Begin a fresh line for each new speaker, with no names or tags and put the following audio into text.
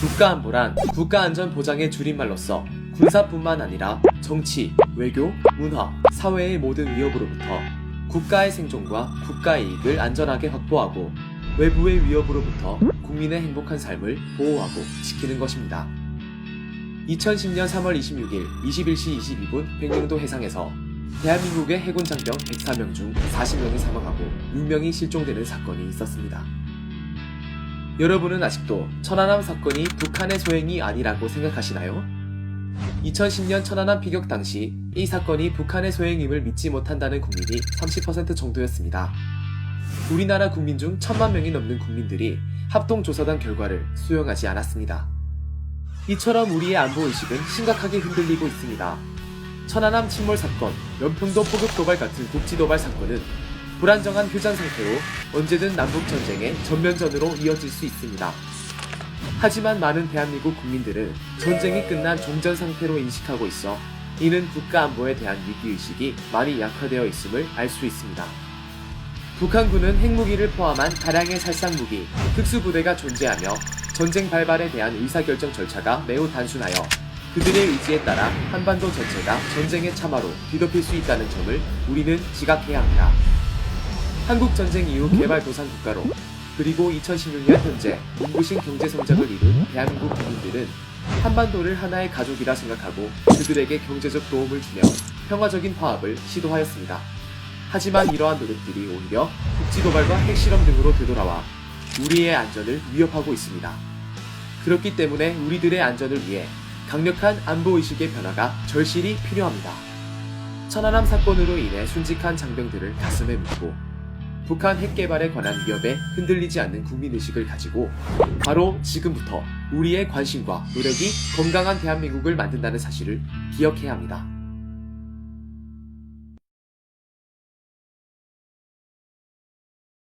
국가안보란 국가안전보장의 줄임말로서 군사뿐만 아니라 정치, 외교, 문화, 사회의 모든 위협으로부터 국가의 생존과 국가의 이익을 안전하게 확보하고 외부의 위협으로부터 국민의 행복한 삶을 보호하고 지키는 것입니다. 2010년 3월 26일 21시 22분 백령도 해상에서 대한민국의 해군 장병 104명 중 40명이 사망하고 6명이 실종되는 사건이 있었습니다. 여러분은 아직도 천안함 사건이 북한의 소행이 아니라고 생각하시나요? 2010년 천안함 피격 당시 이 사건이 북한의 소행임을 믿지 못한다는 국민이 30% 정도였습니다. 우리나라 국민 중 천만 명이 넘는 국민들이 합동조사단 결과를 수용하지 않았습니다. 이처럼 우리의 안보의식은 심각하게 흔들리고 있습니다. 천안함 침몰 사건, 연평도 포급 도발 같은 국지 도발 사건은 불안정한 휴전 상태로 언제든 남북 전쟁의 전면전으로 이어질 수 있습니다. 하지만 많은 대한민국 국민들은 전쟁이 끝난 종전 상태로 인식하고 있어 이는 국가 안보에 대한 위기의식이 많이 약화되어 있음을 알 수 있습니다. 북한군은 핵무기를 포함한 다량의 살상무기, 특수부대가 존재하며 전쟁 발발에 대한 의사결정 절차가 매우 단순하여 그들의 의지에 따라 한반도 전체가 전쟁의 참화로 뒤덮일 수 있다는 점을 우리는 지각해야 합니다. 한국 전쟁 이후 개발도상 국가로 그리고 2016년 현재 눈부신 경제 성장을 이룬 대한민국 국민들은 한반도를 하나의 가족이라 생각하고 그들에게 경제적 도움을 주며 평화적인 화합을 시도하였습니다. 하지만 이러한 노력들이 오히려 국지도발과 핵실험 등으로 되돌아와 우리의 안전을 위협하고 있습니다. 그렇기 때문에 우리들의 안전을 위해 강력한 안보의식의 변화가 절실히 필요합니다. 천안함 사건으로 인해 순직한 장병들을 가슴에 묻고 북한 핵 개발에 관한 위협에 흔들리지 않는 국민의식을 가지고 바로 지금부터 우리의 관심과 노력이 건강한 대한민국을 만든다는 사실을 기억해야 합니다.